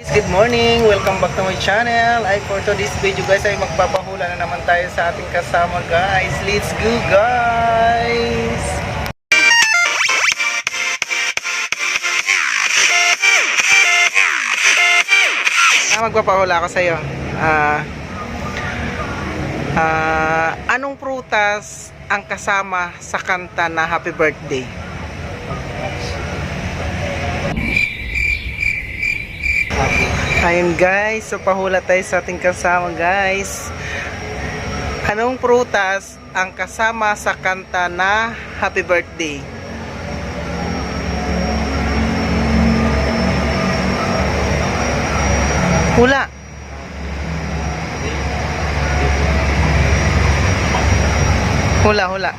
Good morning! Welcome back to my channel. Ay for today's video guys ay magpapahula na naman tayo sa ating kasama guys. Let's go guys! Ah, magpapahula ako sa iyo. Ah ah, anong prutas ang kasama sa kanta na Happy Birthday? Ayun guys, so pahula tayo sa ating kasama guys. Anong prutas ang kasama sa kanta na Happy Birthday? Hula. Hula, hula.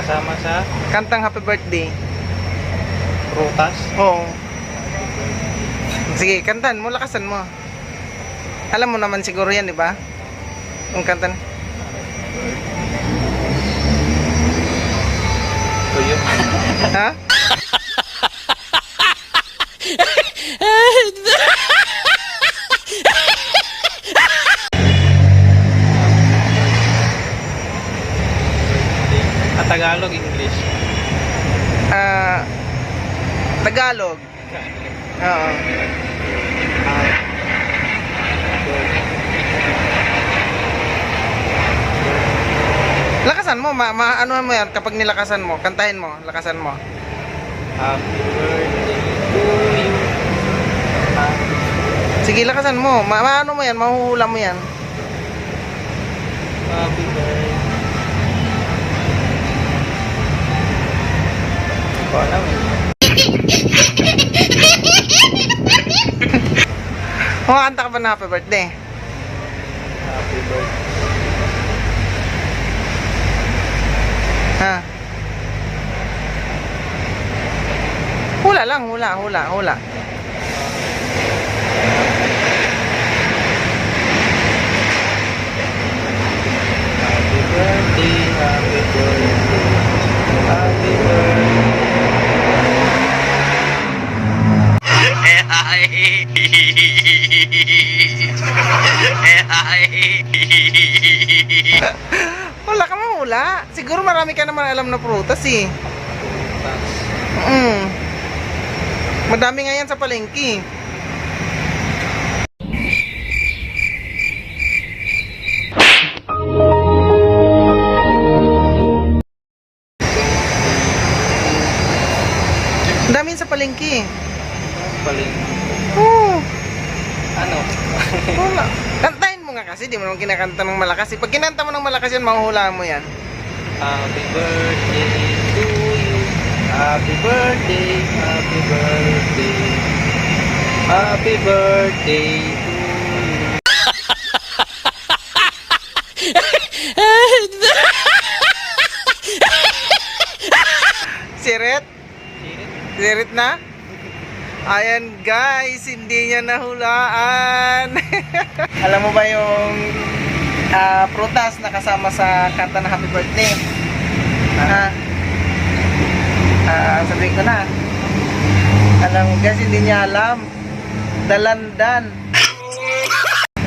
Kasama sa Kantang Happy Birthday. prutas. Oo. Sige, kantan mo, lakasan mo. Alam mo naman siguro yan, di ba? Yung kantan. Ha? At Tagalog, English. Ah, Tagalog. Oo. Lakasan mo, ma, ma ano mo yan kapag nilakasan mo, kantahin mo, lakasan mo. Happy birthday to you. Sige, lakasan mo. Ma, ma- ano mo yan, mahuhula mo yan. Happy birthday. Kumakanta ka ba na happy birthday? Happy birthday. Ha? Hula lang, hula, hula, hula. Happy birthday. Happy birthday. Happy birthday. Wala ka mahula. Siguro marami ka naman alam na prutas eh. Mm. Madami nga yan sa palengke. Ang dami yan sa palengke. Paling. Oo. Ano? Wala. Kantahin mo nga kasi, di mo naman kinakanta ng malakas. eh. Pag kinanta mo ng malakas yan, mahuhula mo yan. Happy birthday to you. Happy birthday, happy birthday. Happy birthday to you. Siret? Sirit na? Ayan guys, hindi niya nahulaan. Alam mo ba yung ah, prutas na kasama sa kanta na Happy Birthday? Ha? Ah, sabihin ko na. Alam mo guys, hindi niya alam. Dalandan.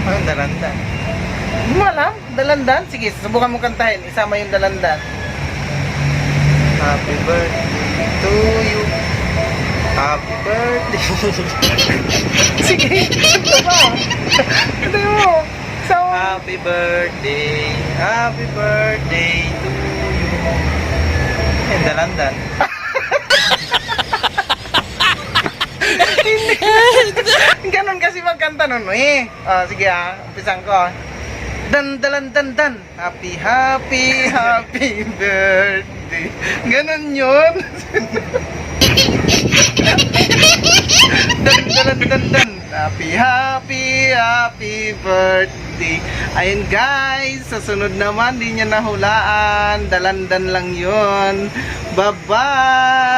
Anong dalandan? Hindi mo alam? Dalandan? Sige, subukan mo kantahin. Isama yung dalandan. Happy birthday to you. Happy birthday. Sige, ito ba? Ito mo. So, happy birthday. Happy birthday to you. Yung dalandan. Ganon kasi magkanta nun eh. Ah, sige ah, umpisan ko. Dan dalan dan dan. Happy happy happy birthday. Ganon yun. dan dalan dan dan. Happy happy happy birthday. Ayun guys, sa sunod naman di niya nahulaan. Dalandan lang yun. Bye-bye.